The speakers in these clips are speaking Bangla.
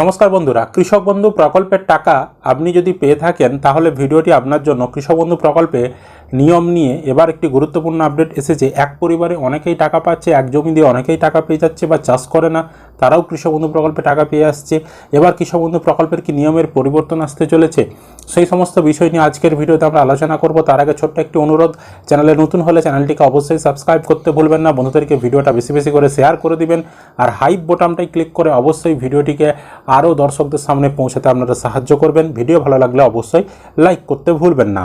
নমস্কার বন্ধুরা, কৃষক বন্ধু প্রকল্পের টাকা আপনি যদি পেয়ে থাকেন, তাহলে ভিডিওটি আপনার জন্য কৃষক বন্ধু প্রকল্পে নিয়ম নিয়ে এবার একটি গুরুত্বপূর্ণ আপডেট এসেছে। এক পরিবারে অনেকেই টাকা পাচ্ছে, এক জমি দিয়ে অনেকেই টাকা পেয়ে যাচ্ছে বা চাষ করে না। তারাও কৃষক বন্ধু প্রকল্পে টাকা পেয়ে আসছে। এবার কৃষক বন্ধু প্রকল্পের কি নিয়মের পরিবর্তন আসতে চলেছে? সেই সমস্ত বিষয় নিয়ে আজকের ভিডিওতে আমরা আলোচনা করব। তার আগে ছোট্ট একটি অনুরোধ, চ্যানেলে নতুন হলে চ্যানেলটিকে অবশ্যই সাবস্ক্রাইব করতে ভুলবেন না। বন্ধুদেরকে ভিডিওটা বেশি বেশি করে শেয়ার করে দিবেন আর হাইপ বোটামটাই ক্লিক করে অবশ্যই ভিডিওটিকে আরও দর্শকদের সামনে পৌঁছাতে আপনারা সাহায্য করবেন। ভিডিও ভালো লাগলে অবশ্যই লাইক করতে ভুলবেন না।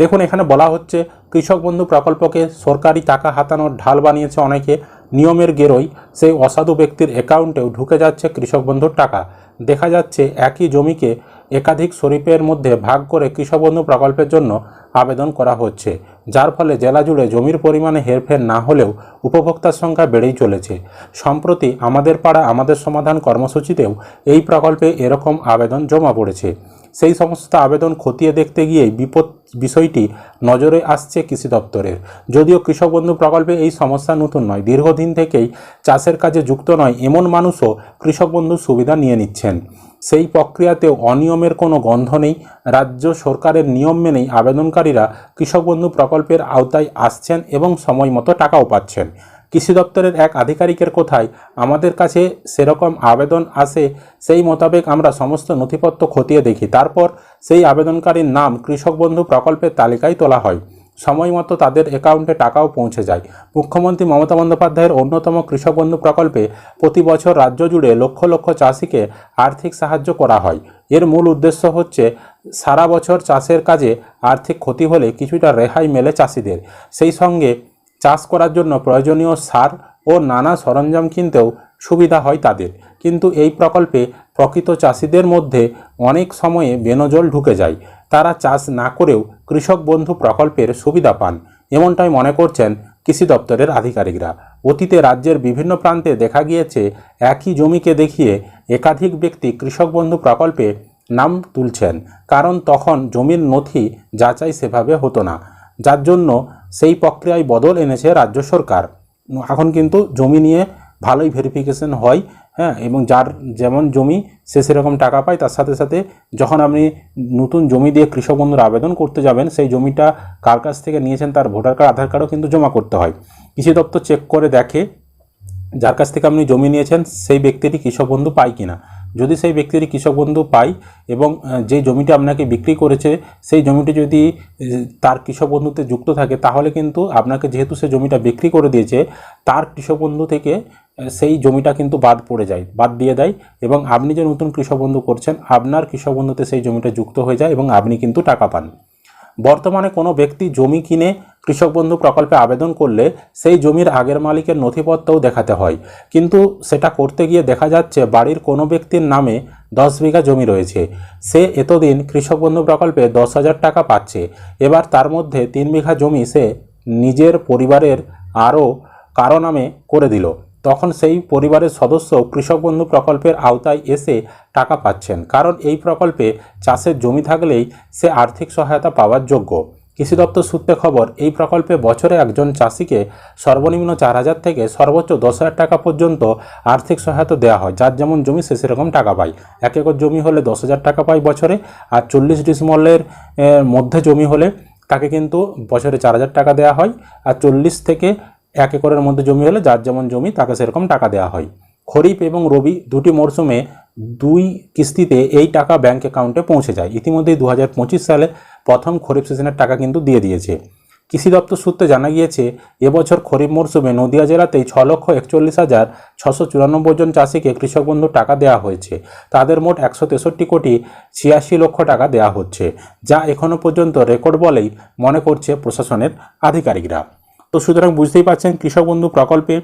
দেখুন, এখানে বলা হচ্ছে, কৃষক বন্ধু প্রকল্পকে সরকারি টাকা হাতানোর ঢাল বানিয়েছে অনেকে। নিয়মের গেরোই সেই অসাধু ব্যক্তির অ্যাকাউন্টেও ঢুকে যাচ্ছে কৃষক বন্ধুর টাকা। দেখা যাচ্ছে একই জমিকে একাধিক শরীফের মধ্যে ভাগ করে কৃষক বন্ধু প্রকল্পের জন্য আবেদন করা হচ্ছে, যার ফলে জেলা জুড়ে জমির পরিমাণে হেরফের না হলেও উপভোক্তার সংখ্যা বেড়েই চলেছে। সম্প্রতি আমাদের পাড়া আমাদের সমাধান কর্মসূচিতেও এই প্রকল্পে এরকম আবেদন জমা পড়েছে। সেই সমস্ত আবেদন খতিয়ে দেখতে গিয়েই বিপদ বিষয়টি নজরে আসছে কৃষি দপ্তরের। যদিও কৃষক বন্ধু প্রকল্পে এই সমস্যা নতুন নয়, দীর্ঘদিন থেকেই চাষের কাজে যুক্ত নয়, এমন মানুষও কৃষক বন্ধুর সুবিধা নিয়ে নিচ্ছেন। সেই প্রক্রিয়াতেও অনিয়মের কোনো গন্ধ নেই, রাজ্য সরকারের নিয়ম মেনেই আবেদনকারীরা কৃষক বন্ধু প্রকল্পের আওতায় আসছেন এবং সময় মতো টাকাও পাচ্ছেন। কৃষি দপ্তরের এক আধিকারিকের কোথায় আমাদের কাছে সেরকম আবেদন আসে, সেই মোতাবেক আমরা সমস্ত নথিপত্র খতিয়ে দেখি। তারপর সেই আবেদনকারীর নাম কৃষক বন্ধু প্রকল্পের তালিকায় তোলা হয়। সময় মতো তাদের অ্যাকাউন্টে টাকাও পৌঁছে যায়। মুখ্যমন্ত্রী মমতা বন্দ্যোপাধ্যায়ের অন্যতম কৃষক বন্ধু প্রকল্পে প্রতি বছর রাজ্য জুড়ে লক্ষ লক্ষ চাষিকে আর্থিক সাহায্য করা হয়। এর মূল উদ্দেশ্য হচ্ছে সারা বছর চাষের কাজে আর্থিক ক্ষতি হলে কিছুটা রেহাই মেলে চাষিদের। সেই সঙ্গে চাষ করার জন্য প্রয়োজনীয় সার ও নানা সরঞ্জাম কিনতেও সুবিধা হয় তাদের। কিন্তু এই প্রকল্পে প্রকৃত চাষিদের মধ্যে অনেক সময়ে বেনজল ঢুকে যায়। তারা চাষ না করেও কৃষক বন্ধু প্রকল্পের সুবিধা পান। এমনটাই মনে করছেন কৃষি দপ্তরের আধিকারিকরা। অতীতে রাজ্যের বিভিন্ন প্রান্তে দেখা গিয়েছে, একই জমিকে দেখিয়ে একাধিক ব্যক্তি কৃষক বন্ধু প্রকল্পে নাম তুলছেন। কারণ তখন জমির নথি যাচাই সেভাবে হতো না। যার জন্য সেই প্রক্রিয়ায় বদল এনেছে রাজ্য সরকার। এখন কিন্তু জমি নিয়ে ভালোই ভেরিফিকেশন হয় হ্যাঁ এবং যার যেমন জমি সে সেরকম টাকা পায়, তার সাথে সাথে যখন আপনি নতুন জমি দিয়ে কৃষক বন্ধুর আবেদন করতে যাবেন, সেই জমিটা কার কাছ থেকে নিয়েছেন, তার ভোটার কার্ড আধার কার্ডও কিন্তু জমা করতে হয়। কৃষি দপ্তর চেক করে দেখে যার কাছ থেকে আপনি জমি নিয়েছেন, সেই ব্যক্তিটি কৃষক বন্ধু পায় কিনা। যদি সেই ব্যক্তির কৃষক বন্ধু পাই এবং যে জমিটি আপনাকে বিক্রি করেছে, সেই জমিটি যদি তার কৃষক বন্ধুতে যুক্ত থাকে, তাহলে কিন্তু আপনাকে যেহেতু সে জমিটা বিক্রি করে দিয়েছে, তার কৃষক বন্ধু থেকে সেই জমিটা কিন্তু বাদ পড়ে যায়, বাদ দিয়ে দেয় এবং আপনি যে নতুন কৃষক বন্ধু করছেন, আপনার কৃষক বন্ধুতে সেই জমিটা যুক্ত হয়ে যায় এবং আপনি কিন্তু টাকা পান। বর্তমানে কোনো ব্যক্তি জমি কিনে কৃষক বন্ধু প্রকল্পে আবেদন করলে সেই জমির আগের মালিকের নথিপত্রও দেখাতে হয়। কিন্তু সেটা করতে গিয়ে দেখা যাচ্ছে বাড়ির কোনো ব্যক্তির নামে দশ বিঘা জমি রয়েছে। সে এতদিন কৃষক বন্ধু প্রকল্পে দশ হাজার টাকা পাচ্ছে। এবার তার মধ্যে তিন বিঘা জমি সে নিজের পরিবারের আরও কারও নামে করে দিল। তখন সেই পরিবারের সদস্য কৃষক বন্ধু প্রকল্পের আওতায় এসে টাকা পাচ্ছেন। কারণ এই প্রকল্পে চাষের জমি থাকলেই সে আর্থিক সহায়তা পাওয়ার যোগ্য। কৃষি দপ্তর সূত্রে খবর, এই প্রকল্পে বছরে একজন চাষিকে সর্বনিম্ন চার হাজার থেকে সর্বোচ্চ দশ হাজার টাকা পর্যন্ত আর্থিক সহায়তা দেওয়া হয়। যার যেমন জমি সে সেরকম টাকা পায়। এক একর জমি হলে দশ হাজার টাকা পায় বছরে আর চল্লিশ ডিসমলের মধ্যে জমি হলে তাকে কিন্তু বছরে চার হাজার টাকা দেওয়া হয়। আর চল্লিশ থেকে এক একরের মধ্যে জমি হলে যার যেমন জমি তাকে সেরকম টাকা দেওয়া হয়। খরিফ এবং রবি দুটি মরশুমে দুই কিস্তিতে এই টাকা ব্যাংক অ্যাকাউন্টে পৌঁছে যায়। ইতিমধ্যেই দু হাজার পঁচিশ সালে প্রথম খরিফ সিজনের টাকা কিন্তু দিয়ে দিয়েছে। কৃষি দপ্তর সূত্রে জানা গিয়েছে, এবছর খরিফ মরশুমে নদিয়া জেলাতেই ছ লক্ষ একচল্লিশ হাজার ছশো চুরানব্বই জন চাষিকে কৃষক বন্ধু টাকা দেওয়া হয়েছে। তাদের মোট একশো তেষট্টি কোটি ছিয়াশি লক্ষ টাকা দেওয়া হচ্ছে, যা এখনও পর্যন্ত রেকর্ড বলেই মনে করছে প্রশাসনের আধিকারিকরা। তো সুতরাং বুঝতেই পারছেন কৃষক বন্ধু প্রকল্পে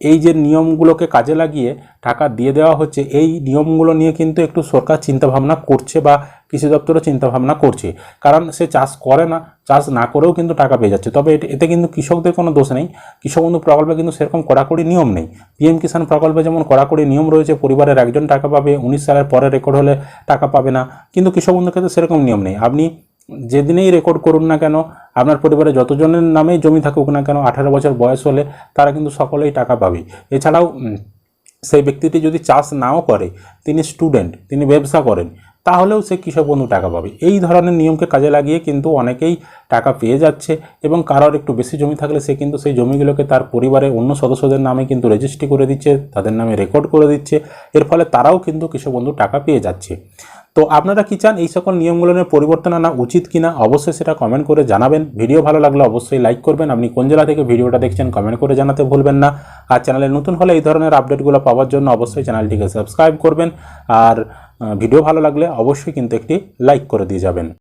এই যে নিয়মগুলোকে কাজে লাগিয়ে টাকা দিয়ে দেওয়া হচ্ছে, এই নিয়মগুলো নিয়ে কিন্তু একটু সরকার চিন্তাভাবনা করছে বা কৃষি দপ্তরও চিন্তাভাবনা করছে। কারণ সে চাষ করে না, চাষ না করেও কিন্তু টাকা পেয়ে যাচ্ছে। তবে এতে- কিন্তু কৃষকদের কোনো দোষ নেই। কৃষক বন্ধু প্রকল্পে কিন্তু সেরকম কড়াকড়ি নিয়ম নেই। পিএম কিষাণ প্রকল্পে যেমন কড়াকড়ি নিয়ম রয়েছে, পরিবারের একজন টাকা পাবে, উনিশ সালের পরে রেকর্ড হলে টাকা পাবে না। কিন্তু কৃষক বন্ধুর ক্ষেত্রে সেরকম নিয়ম নেই। আপনি যেদিনেই রেকর্ড করুন না কেন, আপনার পরিবারে যতজনের নামেই জমি থাকুক না কেন, আঠারো বছর বয়স হলে তারা কিন্তু সকলেই টাকা পাবে। এছাড়াও সেই ব্যক্তিটি যদি চাষ নাও করে, তিনি স্টুডেন্ট তিনি ব্যবসা করেন, তাহলেও সে কৃষক বন্ধু টাকা পাবে। এই ধরনের নিয়মকে কাজে লাগিয়ে কিন্তু অনেকেই টাকা পেয়ে যাচ্ছে এবং কারোর একটু বেশি জমি থাকলে সে কিন্তু সেই জমিগুলোকে তার পরিবারের অন্য সদস্যদের নামে কিন্তু রেজিস্ট্রি করে দিচ্ছে, তাদের নামে রেকর্ড করে দিচ্ছে। এর ফলে তারাও কিন্তু কৃষক বন্ধু টাকা পেয়ে যাচ্ছে। তো আপনারা কি চান এই সকল নিয়মগুলো নিয়ে পরিবর্তন আনা উচিত কিনা? অবশ্যই সেটা কমেন্ট করে জানাবেন। ভিডিও ভালো লাগলে অবশ্যই লাইক করবেন। আপনি কোন জেলা থেকে ভিডিওটা দেখছেন কমেন্ট করে জানাতে ভুলবেন না। আর চ্যানেলে নতুন হলে এই ধরনের আপডেটগুলো পাওয়ার জন্য অবশ্যই চ্যানেলটিকে সাবস্ক্রাইব করবেন। আর ভিডিও ভালো লাগলে অবশ্যই কিন্তু একটি লাইক করে দিয়ে যাবেন।